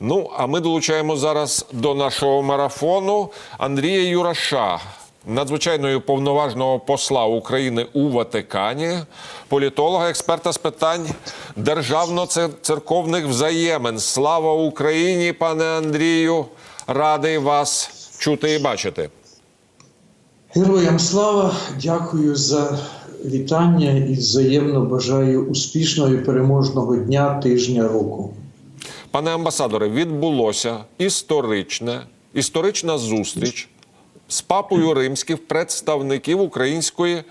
Ну, а ми долучаємо зараз до нашого марафону Андрія Юраша, надзвичайного повноважного посла України у Ватикані, політолога, експерта з питань державно-церковних взаємин. Слава Україні, пане Андрію! Радий вас чути і бачити. Героям слава, дякую за вітання і взаємно бажаю успішного і переможного дня, тижня, року. Пане амбасадоре, відбулося історичне, історична зустріч з папою римським представників Української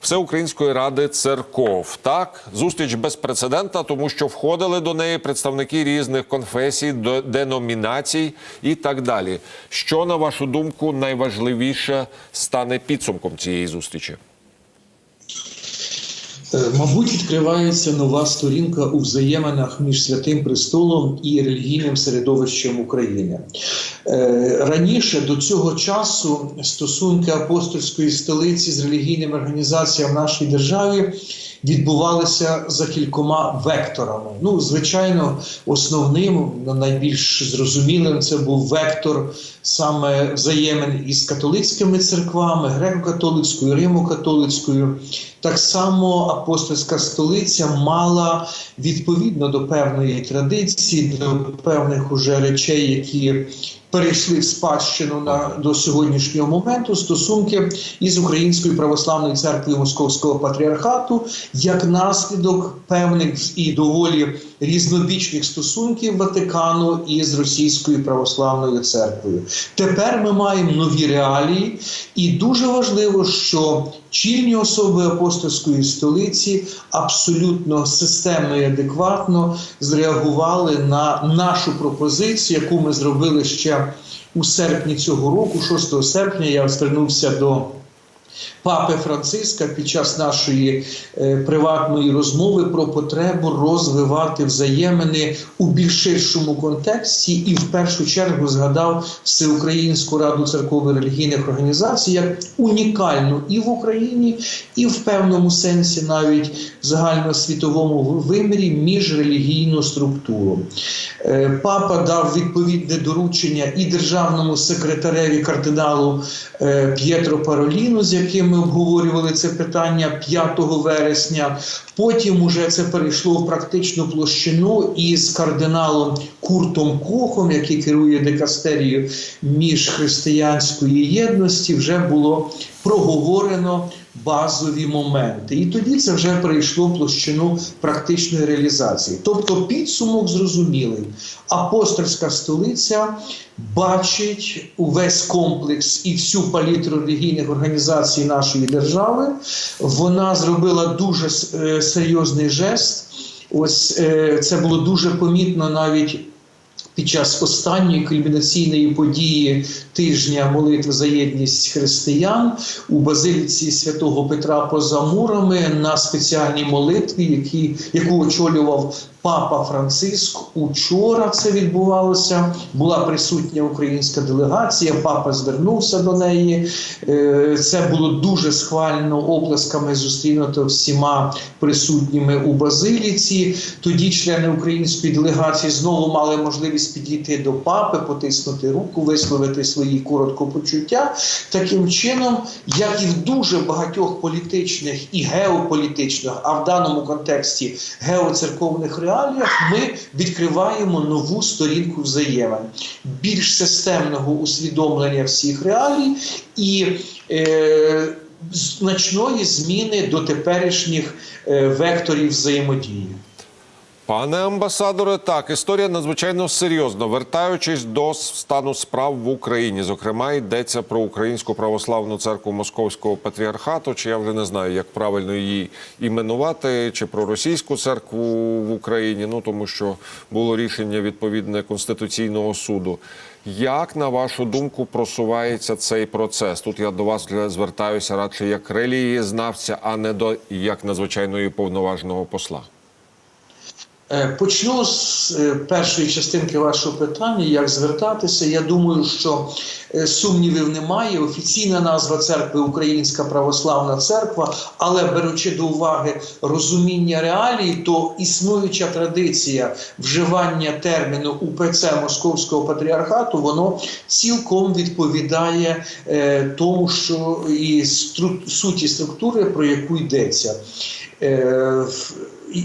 Всеукраїнської ради церков. Так, зустріч безпрецедентна, тому що входили до неї представники різних конфесій, деномінацій і так далі. Що, на вашу думку, найважливіше стане підсумком цієї зустрічі? Е, Мабуть, відкривається нова сторінка у взаєминах між святим престолом і релігійним середовищем України. Е, Раніше до цього часу стосунки апостольської столиці з релігійними організаціями в нашій державі відбувалися за кількома векторами. Ну, звичайно, основним, найбільш зрозумілим, це був вектор саме взаємин із католицькими церквами, греко-католицькою, римо-католицькою. Так само апостольська столиця мала відповідно до певної традиції, до певних уже речей, які перейшли в спадщину на до сьогоднішнього моменту стосунки із Українською православною церквою Московського патріархату як наслідок певних і доволі різнобічних стосунків Ватикану із Російською православною церквою. Тепер ми маємо нові реалії, і дуже важливо, що чільні особи апостольської столиці абсолютно системно і адекватно зреагували на нашу пропозицію, яку ми зробили ще у серпні цього року, 6 серпня, я звернувся до. Папи Франциска під час нашої е, приватної розмови про потребу розвивати взаємини у більш ширшому контексті, і в першу чергу згадав Всеукраїнську раду церковних релігійних організацій як унікальну і в Україні, і в певному сенсі навіть в загальносвітовому вимірі міжрелігійну структуру. Е, Папа дав відповідне доручення і державному секретареві кардиналу е, П'єтро Пароліну, з яким ми обговорювали це питання 5 вересня. Потім уже це перейшло в практичну площину із кардиналом Куртом Кохом, який керує дикастерією міжхристиянської єдності, вже було проговорено базові моменти. І тоді це вже перейшло в площину практичної реалізації. Тобто підсумок зрозумілий. Апостольська столиця бачить увесь комплекс і всю палітру релігійних організацій нашої держави. Вона зробила дуже е, серйозний жест. Ось е, це було дуже помітно навіть. Під час останньої кульмінаційної події тижня молитви за єдність християн у базиліці святого Петра поза мурами на спеціальній молитві, які, яку очолював папа Франциск. Учора це відбувалося. Була присутня українська делегація. Папа звернувся до неї. Е, Це було дуже схвально оплесками зустрінуто всіма присутніми у базиліці. Тоді члени української делегації знову мали можливість підійти до папи, потиснути руку, висловити свої коротко почуття. Таким чином, як і в дуже багатьох політичних і геополітичних, а в даному контексті геоцерковних реаліях, ми відкриваємо нову сторінку взаємин, більш системного усвідомлення всіх реалій і. Е, Значної зміни до теперішніх е, векторів взаємодії. Пане амбасадоре, так історія надзвичайно серйозна. Вертаючись до стану справ в Україні, зокрема, йдеться про Українську православну церкву Московського патріархату, чи я вже не знаю, як правильно її іменувати, чи про російську церкву в Україні. Ну тому що було рішення відповідне конституційного суду. Як на вашу думку просувається цей процес? Тут я до вас звертаюся радше як релігієзнавця, а не до як надзвичайної повноважного посла. Е, Почну з е, першої частинки вашого питання, як звертатися. Я думаю, що е, сумнівів немає. Офіційна назва церкви Українська Православна Церква, але беручи до уваги розуміння реалій, то існуюча традиція вживання терміну УПЦ Московського патріархату, воно цілком відповідає тому, що і суті структури, про яку йдеться.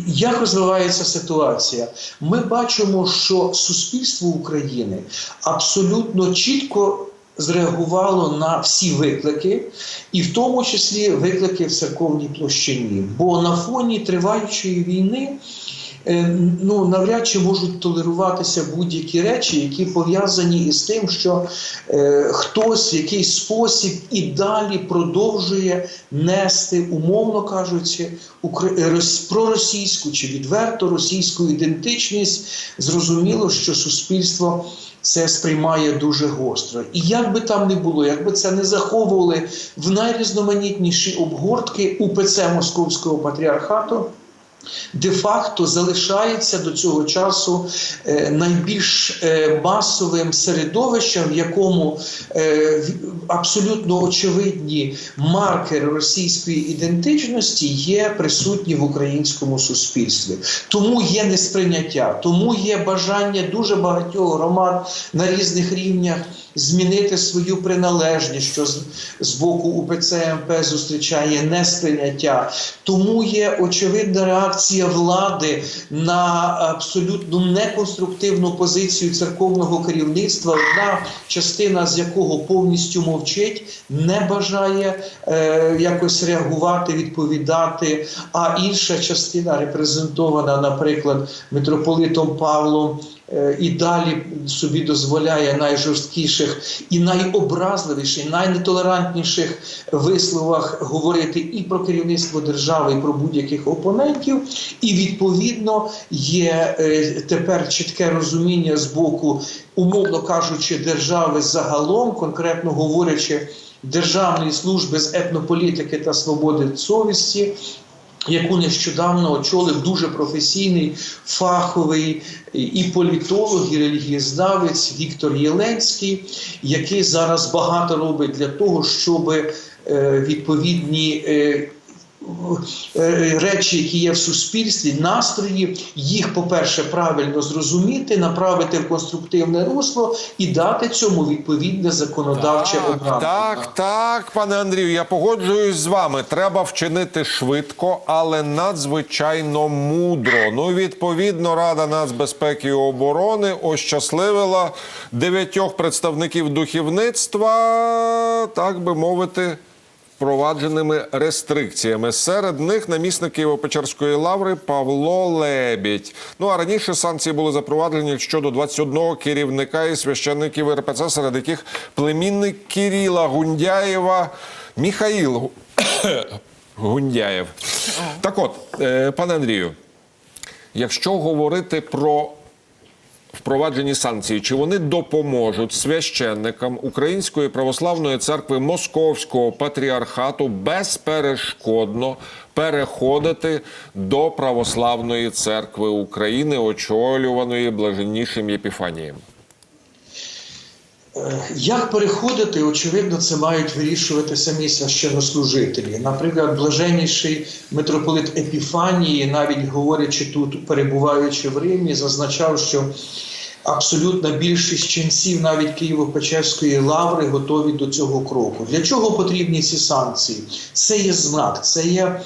Як розвивається ситуація? Ми бачимо, що суспільство України абсолютно чітко зреагувало на всі виклики, і в тому числі виклики в церковній площині. Бо на фоні триваючої війни. Е, Ну, навряд чи можуть толеруватися будь-які речі, які пов'язані із тим, що е, хтось в якийсь спосіб і далі продовжує нести, умовно кажучи, укр- проросійську чи відверто російську ідентичність. Зрозуміло, що суспільство це сприймає дуже гостро. І як би там не було, якби це не заховували в найрізноманітніші обгортки УПЦ Московського патріархату де-факто залишається до цього часу е, найбільш е, масовим середовищем, в якому е, абсолютно очевидні маркери російської ідентичності є присутні в українському суспільстві. Тому є несприйняття, тому є бажання дуже багатьох громад на різних рівнях змінити свою приналежність, що з, боку УПЦ МП зустрічає несприйняття. Тому є очевидна реакція влади на абсолютно неконструктивну позицію церковного керівництва, одна частина з якого повністю мовчить, не бажає е, якось реагувати, відповідати. А інша частина репрезентована, наприклад, митрополитом Павлом. Е, І далі собі дозволяє найжорсткіших і найобразливіших, найнетолерантніших висловах говорити і про керівництво держави, і про будь-яких опонентів. І відповідно є е, тепер чітке розуміння з боку, умовно кажучи, держави загалом, конкретно говорячи. Державної служби з етнополітики та свободи совісті, яку нещодавно очолив дуже професійний фаховий і політолог, і релігієзнавець Віктор Єленський, який зараз багато робить для того, щоб е, відповідні. Е, Речі, які є в суспільстві, настрої, їх, по-перше, правильно зрозуміти, направити в конструктивне русло і дати цьому відповідне законодавче обрання. так, так, пане Андрію, я погоджуюсь з вами. Треба вчинити швидко, але надзвичайно мудро. Ну, відповідно, Рада нацбезпеки і оборони ощасливила дев'ятьох представників духовництва, так би мовити. Впровадженими рестрикціями серед них намісник Києво-Печерської лаври Павло Лебідь. Ну а раніше санкції були запроваджені щодо 21 керівника і священників РПЦ, серед яких племінник Кирила Гундяєва Міхаїл Гундяєв. Так от, е, пане Андрію, якщо говорити про впроваджені санкції, чи вони допоможуть священникам Української православної церкви Московського патріархату безперешкодно переходити до православної церкви України, очолюваної блаженнішим Єпіфанієм? Як переходити, очевидно, це мають вирішувати самі священнослужителі. Наприклад, блаженніший митрополит Епіфанії, навіть говорячи тут, перебуваючи в Римі, зазначав, що абсолютна більшість ченців, навіть Києво-Печерської лаври, готові до цього кроку. Для чого потрібні ці санкції? Це є знак, це є е,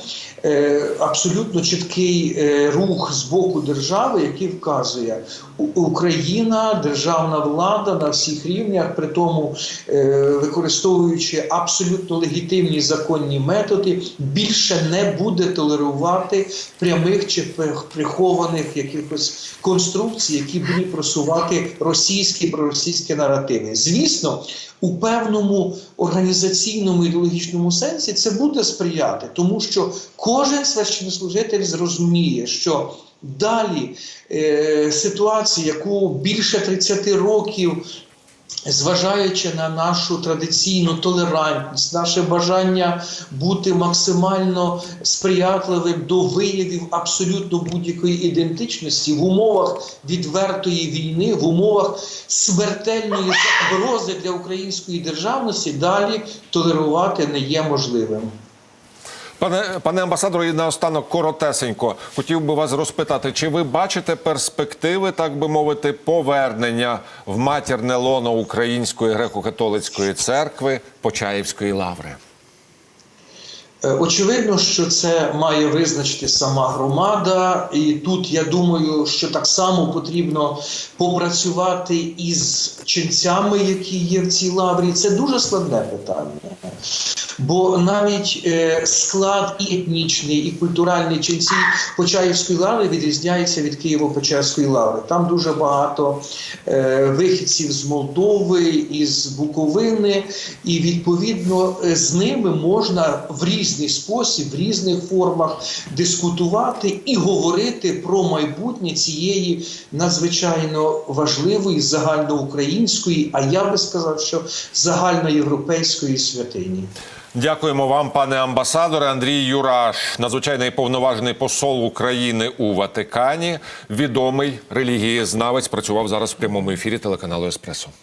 абсолютно чіткий е, рух з боку держави, який вказує Україна, державна влада на всіх рівнях, при тому е, використовуючи абсолютно легітимні законні методи, більше не буде толерувати прямих чи прихованих якихось конструкцій, які будуть просувати російські проросійські наративи. Звісно, у певному організаційному ідеологічному сенсі це буде сприяти, тому що кожен священнослужитель зрозуміє, що далі е, ситуація, яку більше 30 років Зважаючи на нашу традиційну толерантність, наше бажання бути максимально сприятливим до виявів абсолютно будь-якої ідентичності в умовах відвертої війни, в умовах смертельної загрози для української державності, далі толерувати не є можливим. Пане пане амбасадоре, і наостанок коротесенько хотів би вас розпитати, чи ви бачите перспективи, так би мовити, повернення в матірне лоно Української греко-католицької церкви Почаївської лаври? Е, Очевидно, що це має визначити сама громада, і тут я думаю, що так само потрібно попрацювати із ченцями, які є в цій лаврі. Це дуже складне питання. Бо навіть е, склад і етнічний, і культуральний ченців Почаївської лаври відрізняється від Києво-Печерської лаври. Там дуже багато е, вихідців з Молдови, із Буковини, і відповідно з ними можна в різний спосіб, в різних формах дискутувати і говорити про майбутнє цієї надзвичайно важливої загальноукраїнської, а я би сказав, що загальноєвропейської святині. Дякуємо вам, пане амбасадоре. Андрій Юраш, надзвичайний повноважений посол України у Ватикані, відомий релігієзнавець, працював зараз в прямому ефірі телеканалу Еспресо.